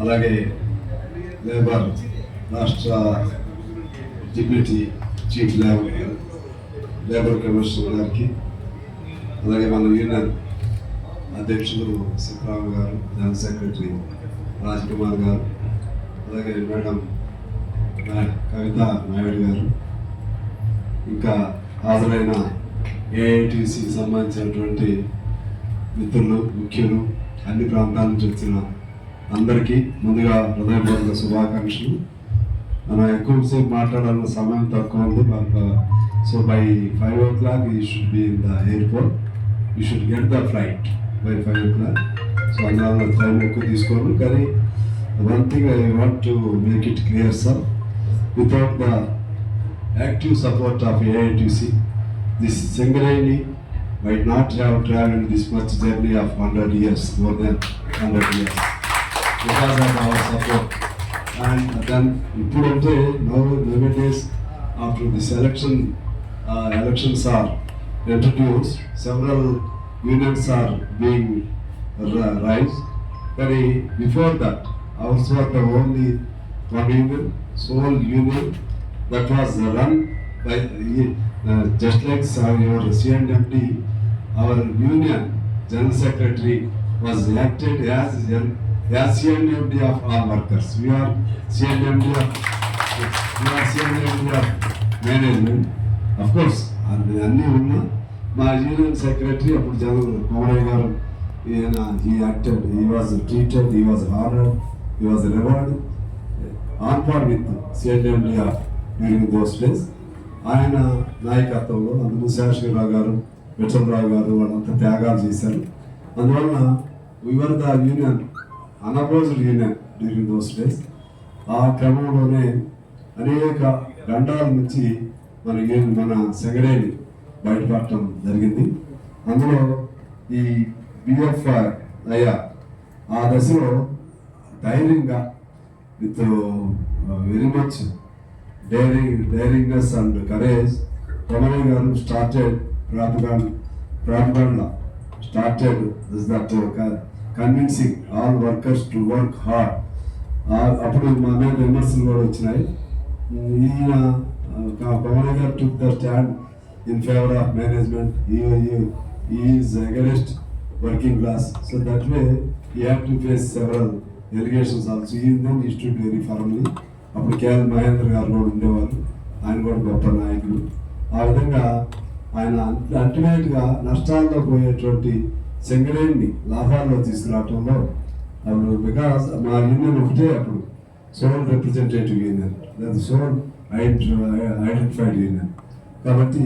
అలాగే లేబర్ రాష్ట్ర deputy chief labour labour commissioner గారికి అలాగే మన యూనియన్ అధ్యక్షులు శివరామ్ గారు జనరల్ సెక్రటరీ రాజ్ కుమార్ గారు అలాగే మేడం కవిత నాయుడు గారు ఇంకా హాజరైన ఏఐటీసీకి సంబంధించినటువంటి మిత్రులు ముఖ్యులు అన్ని ప్రాంతాల నుంచి వచ్చిన అందరికీ ముందుగా హృదయపూర్వక శుభాకాంక్షలు. మనం ఎక్కువసేపు మాట్లాడాలన్న సమయం తక్కువ ఉంది. So by five o'clock you should be in the airport you should get the flight by five o'clock so అందువల్ల టైం ఎక్కువ తీసుకోను. కానీ one thing I want to make it clear sir without the active support of AITC this Singareni might not have traveled this much journey of 100 years, more than 100 years, because of our support. And then Ipudu, now nowadays, after this election, uh, elections are introduced, several unions are being raised. But before that, ours was the only one union, sole union that was run by, uh, just like our your CNMD, our union general secretary was elected as general. Gen- as CNMD of all workers. We are CNMD of, we are CNMD of management. Of course, అన్ని అన్నీ ఉన్నా మా union secretary అప్పుడు general Komaraiah గారు ఈయన he acted he was treated he was honoured he was rewarded on par with CMD during those days ఆయన నాయకత్వంలో అందుకు శేషగిరిరావు గారు విఠలరావు గారు వాళ్ళంతా త్యాగాలు చేశారు అందువలన we were the union unopposed union during those days ఆ క్రమంలోనే అనేక గండాల నుంచి మన మన సెగడేని బయటపడటం జరిగింది. అందులో ఈ బిఎఫ్ అయ్యా ఆ దశలో ధైర్యంగా with very much daring daringness and courage Komaraiah గారు started propaganda propaganda started this that convincing all workers to work hard అప్పుడు మా మీద విమర్శలు కూడా వచ్చినాయి. ఈయన పవన్ గారు took the stand in favour of management is against working class so that way you have to face several allegations also ఈ then institute very firmly అప్పుడు కేఎల్ మహేంద్ర గారు కూడా ఉండేవారు. ఆయన కూడా గొప్ప నాయకులు ఆ విధంగా ఆయన అల్టిమేట్గా నష్టాల్లో పోయేటువంటి సింగరేణిని లాభాల్లో తీసుకురావటంలో అప్పుడు బికాస్ మా యూనియన్ ఒకటే అప్పుడు సోల్ రిప్రజెంటేటివ్ యూనియన్ లేదా సోల్ ఐడెంటిఫైడ్ యూనియన్ కాబట్టి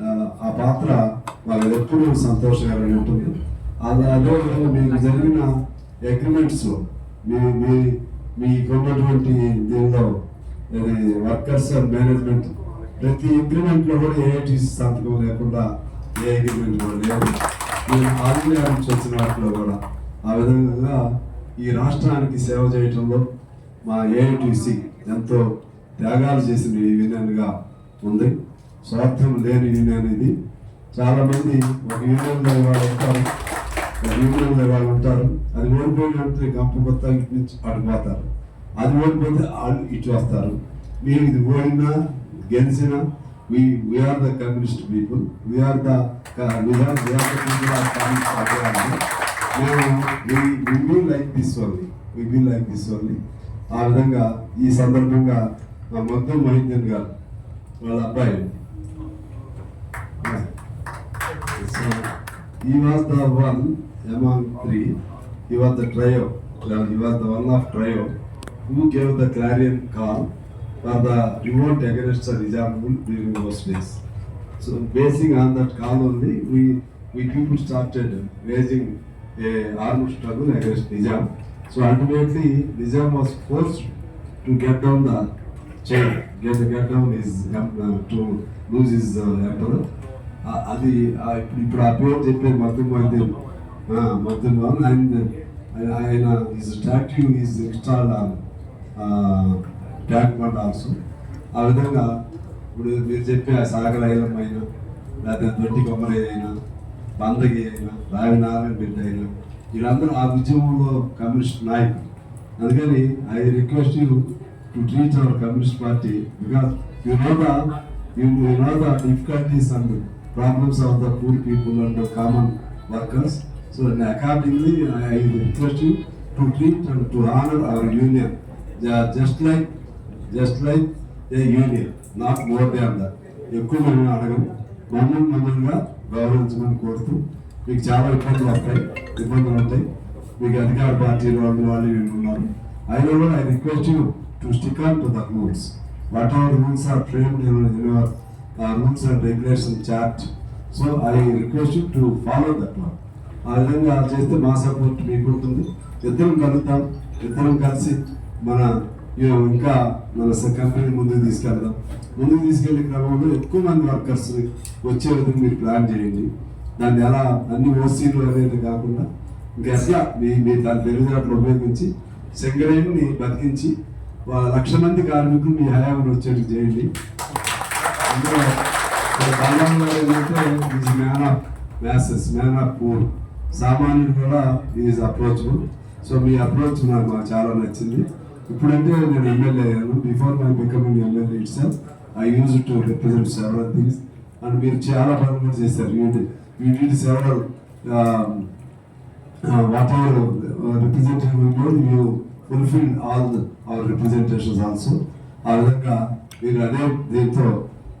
ఆ, పాత్ర వాళ్ళకి ఎప్పుడూ సంతోషకరంగా ఉంటుంది. అలా మీకు జరిగిన అగ్రిమెంట్స్లో మీ మీ మీకున్నటువంటి దీనిలో వర్కర్స్ అండ్ మేనేజ్మెంట్ ప్రతి అగ్రిమెంట్లో కూడా ఏఐటీసీ సంతకం లేకుండా ఏ అగ్రిమెంట్ కూడా లేదు. మీరు ఆంధ్ర చూసిన వాటిలో కూడా ఆ విధంగా ఈ రాష్ట్రానికి సేవ చేయటంలో మా ఏఐటీసీ ఎంతో త్యాగాలు చేసిన ఈ యూనియన్గా ఉంది. స్వార్థం లేని యూనియన్ ఇది. చాలామంది ఒక యూనియన్లో వాళ్ళు ఉంటారు ఒక యూనియన్లో వాళ్ళు ఉంటారు. అది ఓడిపోయినట్టు గంప కొత్త ఇటు నుంచి అడిగిపోతారు అది ఓడిపోతే వాళ్ళు ఇటు వస్తారు. మేము ఇది ఓడినా గెలిచినా we we are the communist people we are the we are we are the people of communist party మేము we will like this only we will like this only ఆ విధంగా ఈ సందర్భంగా మా మొత్తం మహిందన్ గారు వాళ్ళ అబ్బాయి. So, he was the one among three. He was the trio. Well, he was the one of trio who gave the clarion the revolt against the Nizam rule during those days. So, basing on that call only, we we people started raising a armed struggle against Nizam. So ultimately, Nizam was forced to get down the chain, get get down his uh, to lose his uh, emperor. ఆ- అది ఆ ఇప్పుడు ఆ పేరు చెప్పేది మొత్తం మంది మొత్తం ఆయన ఆయన is statue is installed on Tank Bund also ఆ విధంగా ఇప్పుడు మీరు చెప్పే ఆ సాగర ఐలమ్మ అయినా లేకపోతే దొడ్డి కొమ్మరయ్య అయినా బందగి అయినా రావి నారాయణ బిడ్డ అయినా వీళ్ళందరూ ఆ ఉద్యమంలో కమ్యూనిస్ట్ నాయకులు. అందుకని I request you to reach our communist party because you know the know the difficulties and problems of the poor people and common workers. So accordingly I request you to treat and to honour our union just like just like a union not more than that. ఎక్కువ మేము అడగం మమ్మల్ని మమ్మల్నిగా గౌరవించమని కోరుతూ మీకు చాలా ఇబ్బందులు వస్తాయి. ఇబ్బందులు ఉంటాయి. మీకు అధికార పార్టీలు వాళ్ళు వాళ్ళు వింటున్నారు అయినా కూడా I request you to stick on to the rules what are rules are framed in your rules and regulation chart so I request you to follow that one ఆ విధంగా చేస్తే మా సపోర్ట్ మీకు ఉంటుంది. ఇద్దరం కలుద్దాం. ఇద్దరం కలిసి మన ఇంకా మన కంపెనీ ముందుకు తీసుకెళ్దాం. ముందుకు తీసుకెళ్ళే క్రమంలో ఎక్కువ మంది వర్కర్స్ వచ్చే విధంగా మీరు ప్లాన్ చేయండి. దాన్ని ఎలా అన్ని ఓసీలు అనేది కాకుండా ఇంకా ఎట్లా మీ మీ దాని తెలివితేటలు ఉపయోగించి సెంగరేణిని బతికించి లక్ష మంది కార్మికులు మీ హయాంలో వచ్చేట్టు చేయండి. అందులో బలరాం ఏంటంటే is man of masses man of poor సామాన్యుడు కూడా ఈజ్ అప్రోచబుల్ సో మీ అప్రోచ్ నాకు చాలా నచ్చింది. ఇప్పుడంటే నేను ఎమ్మెల్యే అయ్యాను. Before my becoming MLA it's I use to represent several things and మీరు చాలా పనులు చేశారు. You did several what representative you fulfil all our representations also ఆ విధంగా మీరు అదే దీంతో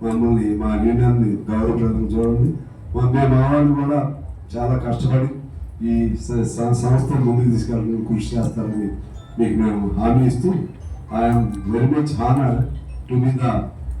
మమ్మల్ని మా యూనియన్ని గౌరవప్రదం చూడండి. మేము మా వాళ్ళు కూడా చాలా కష్టపడి ఈ సంస్థ సంస్థను ముందుకు తీసుకెళ్ళడానికి కృషి చేస్తారని మీకు మేము హామీ ఇస్తూ I'm very much honour to be the